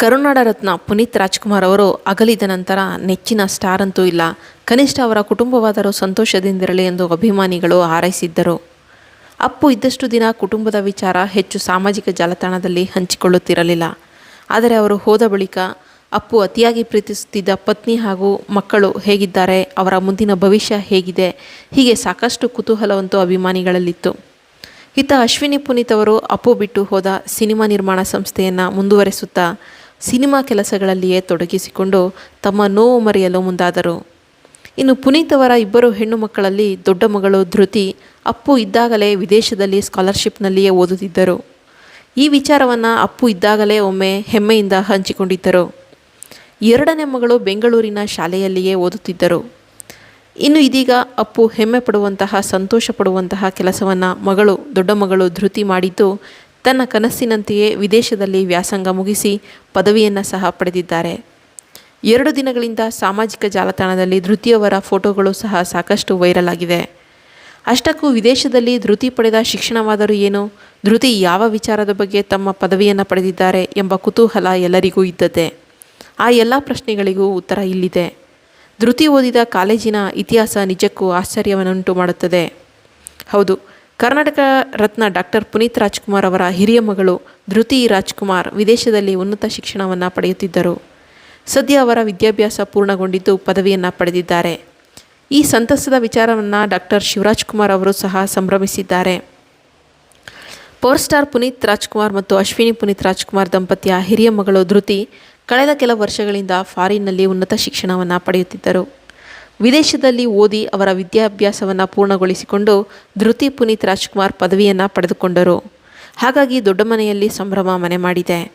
ಕರುನಾಡ ರತ್ನ ಪುನೀತ್ ರಾಜ್ಕುಮಾರ್ ಅವರು ಅಗಲಿದ ನಂತರ ನೆಚ್ಚಿನ ಸ್ಟಾರ್ ಅಂತೂ ಇಲ್ಲ. ಕನಿಷ್ಠ ಅವರ ಕುಟುಂಬವಾದರೂ ಸಂತೋಷದಿಂದಿರಲಿ ಎಂದು ಅಭಿಮಾನಿಗಳು ಹಾರೈಸಿದ್ದರು. ಅಪ್ಪು ಇದ್ದಷ್ಟು ದಿನ ಕುಟುಂಬದ ವಿಚಾರ ಹೆಚ್ಚು ಸಾಮಾಜಿಕ ಜಾಲತಾಣದಲ್ಲಿ ಹಂಚಿಕೊಳ್ಳುತ್ತಿರಲಿಲ್ಲ. ಆದರೆ ಅವರು ಹೋದ ಬಳಿಕ ಅಪ್ಪು ಅತಿಯಾಗಿ ಪ್ರೀತಿಸುತ್ತಿದ್ದ ಪತ್ನಿ ಹಾಗೂ ಮಕ್ಕಳು ಹೇಗಿದ್ದಾರೆ, ಅವರ ಮುಂದಿನ ಭವಿಷ್ಯ ಹೇಗಿದೆ, ಹೀಗೆ ಸಾಕಷ್ಟು ಕುತೂಹಲವಂತೂ ಅಭಿಮಾನಿಗಳಲ್ಲಿತ್ತು. ಇತ್ತ ಅಶ್ವಿನಿ ಪುನೀತ್ ಅವರು ಅಪ್ಪು ಬಿಟ್ಟು ಹೋದ ಸಿನಿಮಾ ನಿರ್ಮಾಣ ಸಂಸ್ಥೆಯನ್ನು ಮುಂದುವರೆಸುತ್ತಾ ಸಿನಿಮಾ ಕೆಲಸಗಳಲ್ಲಿಯೇ ತೊಡಗಿಸಿಕೊಂಡು ತಮ್ಮ ನೋವು ಮರೆಯಲು ಮುಂದಾದರು. ಇನ್ನು ಪುನೀತ್ ಅವರ ಇಬ್ಬರು ಹೆಣ್ಣು ಮಕ್ಕಳಲ್ಲಿ ದೊಡ್ಡ ಮಗಳು ಧೃತಿ, ಅಪ್ಪು ಇದ್ದಾಗಲೇ ವಿದೇಶದಲ್ಲಿ ಸ್ಕಾಲರ್ಶಿಪ್ನಲ್ಲಿಯೇ ಓದುತ್ತಿದ್ದರು. ಈ ವಿಚಾರವನ್ನು ಅಪ್ಪು ಇದ್ದಾಗಲೇ ಒಮ್ಮೆ ಹೆಮ್ಮೆಯಿಂದ ಹಂಚಿಕೊಂಡಿದ್ದರು. ಎರಡನೇ ಮಗಳು ಬೆಂಗಳೂರಿನ ಶಾಲೆಯಲ್ಲಿಯೇ ಓದುತ್ತಿದ್ದರು. ಇನ್ನು ಇದೀಗ ಅಪ್ಪು ಹೆಮ್ಮೆ ಪಡುವಂತಹ, ಸಂತೋಷ ಪಡುವಂತಹ ಕೆಲಸವನ್ನು ಮಗಳು, ದೊಡ್ಡ ಮಗಳು ಧೃತಿ ಮಾಡಿದ್ದು ತನ್ನ ಕನಸಿನಂತೆಯೇ ವಿದೇಶದಲ್ಲಿ ವ್ಯಾಸಂಗ ಮುಗಿಸಿ ಪದವಿಯನ್ನು ಸಹ ಪಡೆದಿದ್ದಾರೆ. ಎರಡು ದಿನಗಳಿಂದ ಸಾಮಾಜಿಕ ಜಾಲತಾಣದಲ್ಲಿ ಧೃತಿಯವರ ಫೋಟೋಗಳು ಸಹ ಸಾಕಷ್ಟು ವೈರಲ್ ಆಗಿದೆ. ಅಷ್ಟಕ್ಕೂ ವಿದೇಶದಲ್ಲಿ ಧೃತಿ ಪಡೆದ ಶಿಕ್ಷಣವಾದರೂ ಏನು, ಧೃತಿ ಯಾವ ವಿಚಾರದ ಬಗ್ಗೆ ತಮ್ಮ ಪದವಿಯನ್ನು ಪಡೆದಿದ್ದಾರೆ ಎಂಬ ಕುತೂಹಲ ಎಲ್ಲರಿಗೂ ಇದ್ದದ್ದೇ. ಆ ಎಲ್ಲ ಪ್ರಶ್ನೆಗಳಿಗೂ ಉತ್ತರ ಇಲ್ಲಿದೆ. ಧೃತಿ ಓದಿದ ಕಾಲೇಜಿನ ಇತಿಹಾಸ ನಿಜಕ್ಕೂ ಆಶ್ಚರ್ಯವನ್ನುಂಟು ಮಾಡುತ್ತದೆ. ಹೌದು ಕರ್ನಾಟಕ ರತ್ನ ಡಾಕ್ಟರ್ ಪುನೀತ್ ರಾಜ್ಕುಮಾರ್ ಅವರ ಹಿರಿಯ ಮಗಳು ಧೃತಿ ರಾಜ್ಕುಮಾರ್ ವಿದೇಶದಲ್ಲಿ ಉನ್ನತ ಶಿಕ್ಷಣವನ್ನು ಪಡೆಯುತ್ತಿದ್ದರು. ಸದ್ಯ ಅವರ ವಿದ್ಯಾಭ್ಯಾಸ ಪೂರ್ಣಗೊಂಡಿದ್ದು ಪದವಿಯನ್ನು ಪಡೆದಿದ್ದಾರೆ. ಈ ಸಂತಸದ ವಿಚಾರವನ್ನು ಡಾಕ್ಟರ್ ಶಿವರಾಜ್ ಕುಮಾರ್ ಅವರು ಸಹ ಸಂಭ್ರಮಿಸಿದ್ದಾರೆ. ಪವರ್ ಸ್ಟಾರ್ ಪುನೀತ್ ರಾಜ್ಕುಮಾರ್ ಮತ್ತು ಅಶ್ವಿನಿ ಪುನೀತ್ ರಾಜ್ಕುಮಾರ್ ದಂಪತಿಯ ಹಿರಿಯ ಮಗಳು ಧೃತಿ ಕಳೆದ ಕೆಲ ವರ್ಷಗಳಿಂದ ಫಾರಿನ್ನಲ್ಲಿ ಉನ್ನತ ಶಿಕ್ಷಣವನ್ನು ಪಡೆಯುತ್ತಿದ್ದರು. ವಿದೇಶದಲ್ಲಿ ಓದಿ ಅವರ ವಿದ್ಯಾಭ್ಯಾಸವನ್ನು ಪೂರ್ಣಗೊಳಿಸಿಕೊಂಡು ಧೃತಿ ಪುನೀತ್ ರಾಜ್ಕುಮಾರ್ ಪದವಿಯನ್ನು ಪಡೆದುಕೊಂಡರು. ಹಾಗಾಗಿ ದೊಡ್ಡ ಮನೆಯಲ್ಲಿ ಸಂಭ್ರಮ ಮನೆ ಮಾಡಿದೆ.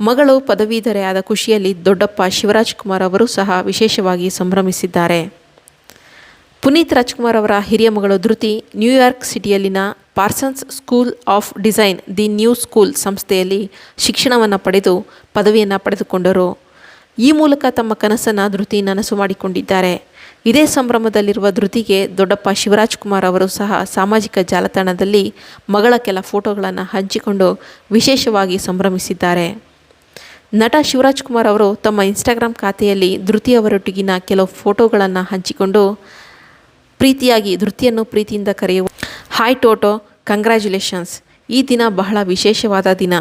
ಮಗಳು ಪದವೀಧರೆಯಾದ ಖುಷಿಯಲ್ಲಿ ದೊಡ್ಡಪ್ಪ ಶಿವರಾಜ್ ಕುಮಾರ್ ಅವರು ಸಹ ವಿಶೇಷವಾಗಿ ಸಂಭ್ರಮಿಸಿದ್ದಾರೆ. ಪುನೀತ್ ರಾಜ್ಕುಮಾರ್ ಅವರ ಹಿರಿಯ ಮಗಳು Dhriti New York ಸಿಟಿಯಲ್ಲಿನ Parsons School of Design the New School ಸಂಸ್ಥೆಯಲ್ಲಿ ಶಿಕ್ಷಣವನ್ನು ಪಡೆದು ಪದವಿಯನ್ನು ಪಡೆದುಕೊಂಡರು. ಈ ಮೂಲಕ ತಮ್ಮ ಕನಸನ್ನು ಧೃತಿ ನನಸು ಮಾಡಿಕೊಂಡಿದ್ದಾರೆ. ಇದೇ ಸಂಭ್ರಮದಲ್ಲಿರುವ ಧೃತಿಗೆ ದೊಡ್ಡಪ್ಪ ಶಿವರಾಜ್ ಕುಮಾರ್ ಅವರು ಸಹ ಸಾಮಾಜಿಕ ಜಾಲತಾಣದಲ್ಲಿ ಮಗಳ ಕೆಲ ಫೋಟೋಗಳನ್ನು ಹಂಚಿಕೊಂಡು ವಿಶೇಷವಾಗಿ ಸಂಭ್ರಮಿಸಿದ್ದಾರೆ. ನಟ ಶಿವರಾಜ್ ಕುಮಾರ್ ಅವರು ತಮ್ಮ ಇನ್ಸ್ಟಾಗ್ರಾಮ್ ಖಾತೆಯಲ್ಲಿ ಧೃತಿ ಅವರೊಟ್ಟಿಗಿನ ಕೆಲವು ಫೋಟೋಗಳನ್ನು ಹಂಚಿಕೊಂಡು ಪ್ರೀತಿಯಾಗಿ ಧೃತಿಯನ್ನು ಪ್ರೀತಿಯಿಂದ ಕರೆಯುವ ಹಾಯ್ ಟೋಟೋ ಕಂಗ್ರ್ಯಾಚುಲೇಷನ್ಸ್ ಈ ದಿನ ಬಹಳ ವಿಶೇಷವಾದ ದಿನ.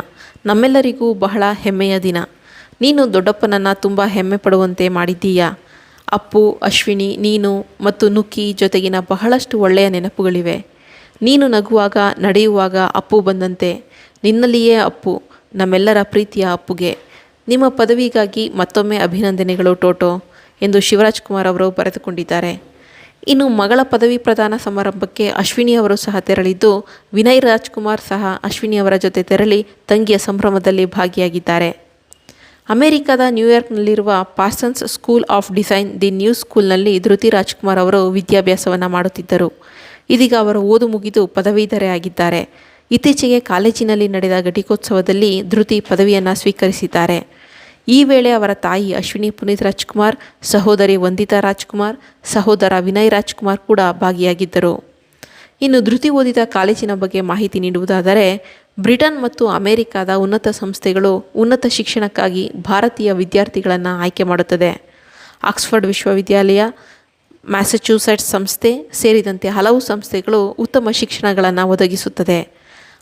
ನಮ್ಮೆಲ್ಲರಿಗೂ ಬಹಳ ಹೆಮ್ಮೆಯ ದಿನ. ನೀನು ದೊಡ್ಡಪ್ಪನನ್ನು ತುಂಬ ಹೆಮ್ಮೆ ಪಡುವಂತೆ ಮಾಡಿದ್ದೀಯಾ? ಅಪ್ಪು, ಅಶ್ವಿನಿ, ನೀನು ಮತ್ತು ನುಕ್ಕಿ ಜೊತೆಗಿನ ಬಹಳಷ್ಟು ಒಳ್ಳೆಯ ನೆನಪುಗಳಿವೆ. ನೀನು ನಗುವಾಗ, ನಡೆಯುವಾಗ ಅಪ್ಪು ಬಂದಂತೆ. ನಿನ್ನಲ್ಲಿಯೇ ಅಪ್ಪು, ನಮ್ಮೆಲ್ಲರ ಪ್ರೀತಿಯ ಅಪ್ಪುಗೆ. ನಿಮ್ಮ ಪದವಿಗಾಗಿ ಮತ್ತೊಮ್ಮೆ ಅಭಿನಂದನೆಗಳು, ಟೋಟೋ, ಎಂದು ಶಿವರಾಜ್ ಕುಮಾರ್ ಅವರು ಬರೆದುಕೊಂಡಿದ್ದಾರೆ. ಇನ್ನು ಮಗಳ ಪದವಿ ಪ್ರದಾನ ಸಮಾರಂಭಕ್ಕೆ ಅಶ್ವಿನಿ ಅವರು ಸಹ ತೆರಳಿದ್ದು, ವಿನಯ್ ರಾಜ್ಕುಮಾರ್ ಸಹ ಅಶ್ವಿನಿ ಅವರ ಜೊತೆ ತೆರಳಿ ತಂಗಿಯ ಸಂಭ್ರಮದಲ್ಲಿ ಭಾಗಿಯಾಗಿದ್ದಾರೆ. ಅಮೆರಿಕದ ನ್ಯೂಯಾರ್ಕ್ನಲ್ಲಿರುವ Parsons School of Design the New ಸ್ಕೂಲ್ನಲ್ಲಿ ಧೃತಿ ರಾಜ್ಕುಮಾರ್ ಅವರು ವಿದ್ಯಾಭ್ಯಾಸವನ್ನು ಮಾಡುತ್ತಿದ್ದರು. ಇದೀಗ ಅವರು ಓದು ಮುಗಿದು ಪದವೀಧರೆ ಆಗಿದ್ದಾರೆ. ಇತ್ತೀಚೆಗೆ ಕಾಲೇಜಿನಲ್ಲಿ ನಡೆದ ಘಟಿಕೋತ್ಸವದಲ್ಲಿ ಧೃತಿ ಪದವಿಯನ್ನು ಸ್ವೀಕರಿಸಿದ್ದಾರೆ. ಈ ವೇಳೆ ಅವರ ತಾಯಿ ಅಶ್ವಿನಿ ಪುನೀತ್ ರಾಜ್ಕುಮಾರ್, ಸಹೋದರಿ ವಂದಿತಾ ರಾಜ್ಕುಮಾರ್, ಸಹೋದರ ವಿನಯ್ ರಾಜ್ಕುಮಾರ್ ಕೂಡ ಭಾಗಿಯಾಗಿದ್ದರು. ಇನ್ನು ಧೃತಿ ಓದಿದ ಕಾಲೇಜಿನ ಬಗ್ಗೆ ಮಾಹಿತಿ ನೀಡುವುದಾದರೆ ಬ್ರಿಟನ್ ಮತ್ತು ಅಮೆರಿಕಾದ ಉನ್ನತ ಸಂಸ್ಥೆಗಳು ಉನ್ನತ ಶಿಕ್ಷಣಕ್ಕಾಗಿ ಭಾರತೀಯ ವಿದ್ಯಾರ್ಥಿಗಳನ್ನು ಆಯ್ಕೆ ಮಾಡುತ್ತದೆ. ಆಕ್ಸ್ಫರ್ಡ್ ವಿಶ್ವವಿದ್ಯಾಲಯ ಮ್ಯಾಸಚ್ಯೂಸೆಟ್ಸ್ ಸಂಸ್ಥೆ ಸೇರಿದಂತೆ ಹಲವು ಸಂಸ್ಥೆಗಳು ಉತ್ತಮ ಶಿಕ್ಷಣಗಳನ್ನು ಒದಗಿಸುತ್ತದೆ.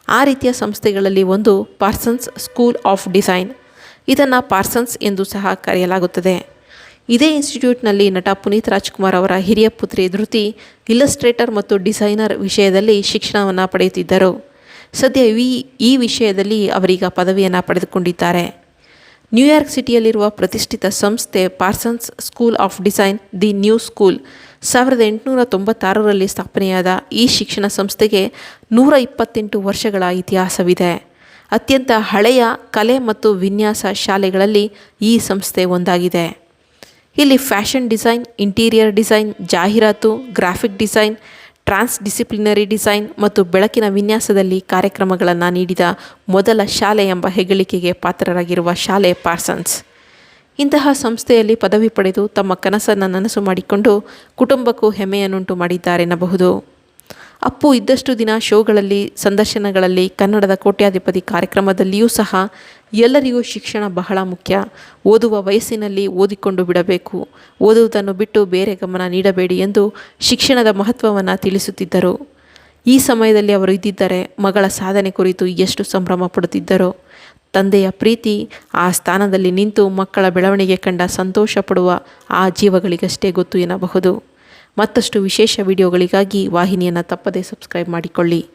ಆ ರೀತಿಯ ಸಂಸ್ಥೆಗಳಲ್ಲಿ ಒಂದು ಪಾರ್ಸನ್ಸ್ ಸ್ಕೂಲ್ ಆಫ್ ಡಿಸೈನ್. ಇದನ್ನು ಪಾರ್ಸನ್ಸ್ ಎಂದು ಸಹ ಕರೆಯಲಾಗುತ್ತದೆ. ಇದೇ ಇನ್ಸ್ಟಿಟ್ಯೂಟ್ನಲ್ಲಿ ನಟ ಪುನೀತ್ ರಾಜ್ಕುಮಾರ್ ಅವರ ಹಿರಿಯ ಪುತ್ರಿ ಧೃತಿ, ಇಲ್ಲಸ್ಟ್ರೇಟರ್ ಮತ್ತು ಡಿಸೈನರ್ ವಿಷಯದಲ್ಲಿ ಶಿಕ್ಷಣವನ್ನು ಪಡೆಯುತ್ತಿದ್ದರು. ಸದ್ಯ ಈ ಈ ವಿಷಯದಲ್ಲಿ ಅವರೀಗ ಪದವಿಯನ್ನು ಪಡೆದುಕೊಂಡಿದ್ದಾರೆ. ನ್ಯೂಯಾರ್ಕ್ ಸಿಟಿಯಲ್ಲಿರುವ ಪ್ರತಿಷ್ಠಿತ ಸಂಸ್ಥೆ Parsons School of Design, the New School, ಸಾವಿರದ ಎಂಟುನೂರ ತೊಂಬತ್ತಾರರಲ್ಲಿ ಸ್ಥಾಪನೆಯಾದ ಈ ಶಿಕ್ಷಣ ಸಂಸ್ಥೆಗೆ ನೂರ ಇಪ್ಪತ್ತೆಂಟು ವರ್ಷಗಳ ಇತಿಹಾಸವಿದೆ. ಅತ್ಯಂತ ಹಳೆಯ ಕಲೆ ಮತ್ತು ವಿನ್ಯಾಸ ಶಾಲೆಗಳಲ್ಲಿ ಈ ಸಂಸ್ಥೆ ಒಂದಾಗಿದೆ. ಇಲ್ಲಿ ಫ್ಯಾಷನ್ ಡಿಸೈನ್, ಇಂಟೀರಿಯರ್ ಡಿಸೈನ್, ಜಾಹೀರಾತು, graphic design transdisciplinary design ಮತ್ತು ಬೆಳಕಿನ ವಿನ್ಯಾಸದಲ್ಲಿ ಕಾರ್ಯಕ್ರಮಗಳನ್ನು ನೀಡಿದ ಮೊದಲ ಶಾಲೆ ಎಂಬ ಹೆಗ್ಗಳಿಕೆಗೆ ಪಾತ್ರರಾಗಿರುವ ಶಾಲೆ ಪಾರ್ಸನ್ಸ್. ಇಂತಹ ಸಂಸ್ಥೆಯಲ್ಲಿ ಪದವಿ ಪಡೆದು ತಮ್ಮ ಕನಸನ್ನು ನನಸು ಮಾಡಿಕೊಂಡು ಕುಟುಂಬಕ್ಕೂ ಹೆಮ್ಮೆಯನ್ನುಂಟು ಮಾಡಿದ್ದಾರೆನ್ನಬಹುದು. ಅಪ್ಪು ಇದ್ದಷ್ಟು ದಿನ ಶೋಗಳಲ್ಲಿ, ಸಂದರ್ಶನಗಳಲ್ಲಿ, ಕನ್ನಡದ ಕೋಟ್ಯಾಧಿಪತಿ ಕಾರ್ಯಕ್ರಮದಲ್ಲಿಯೂ ಸಹ ಎಲ್ಲರಿಗೂ ಶಿಕ್ಷಣ ಬಹಳ ಮುಖ್ಯ. ಓದುವ ವಯಸ್ಸಿನಲ್ಲಿ ಓದಿಕೊಂಡು ಬಿಡಬೇಕು. ಓದುವುದನ್ನು ಬಿಟ್ಟು ಬೇರೆ ಗಮನ ನೀಡಬೇಡಿ ಎಂದು ಶಿಕ್ಷಣದ ಮಹತ್ವವನ್ನು ತಿಳಿಸುತ್ತಿದ್ದರು. ಈ ಸಮಯದಲ್ಲಿ ಅವರು ಇದ್ದಿದ್ದರೆ ಮಗಳ ಸಾಧನೆ ಕುರಿತು ಎಷ್ಟು ಸಂಭ್ರಮ ಪಡುತ್ತಿದ್ದರೋ. ತಂದೆಯ ಪ್ರೀತಿ, ಆ ಸ್ಥಾನದಲ್ಲಿ ನಿಂತು ಮಕ್ಕಳ ಬೆಳವಣಿಗೆ ಕಂಡ ಸಂತೋಷ ಪಡುವ ಆ ಜೀವಗಳಿಗಷ್ಟೇ ಗೊತ್ತು ಎನ್ನಬಹುದು. ಮತ್ತಷ್ಟು ವಿಶೇಷ ವಿಡಿಯೋಗಳಿಗಾಗಿ ವಾಹಿನಿಯನ್ನು ತಪ್ಪದೇ ಸಬ್ಸ್ಕ್ರೈಬ್ ಮಾಡಿಕೊಳ್ಳಿ.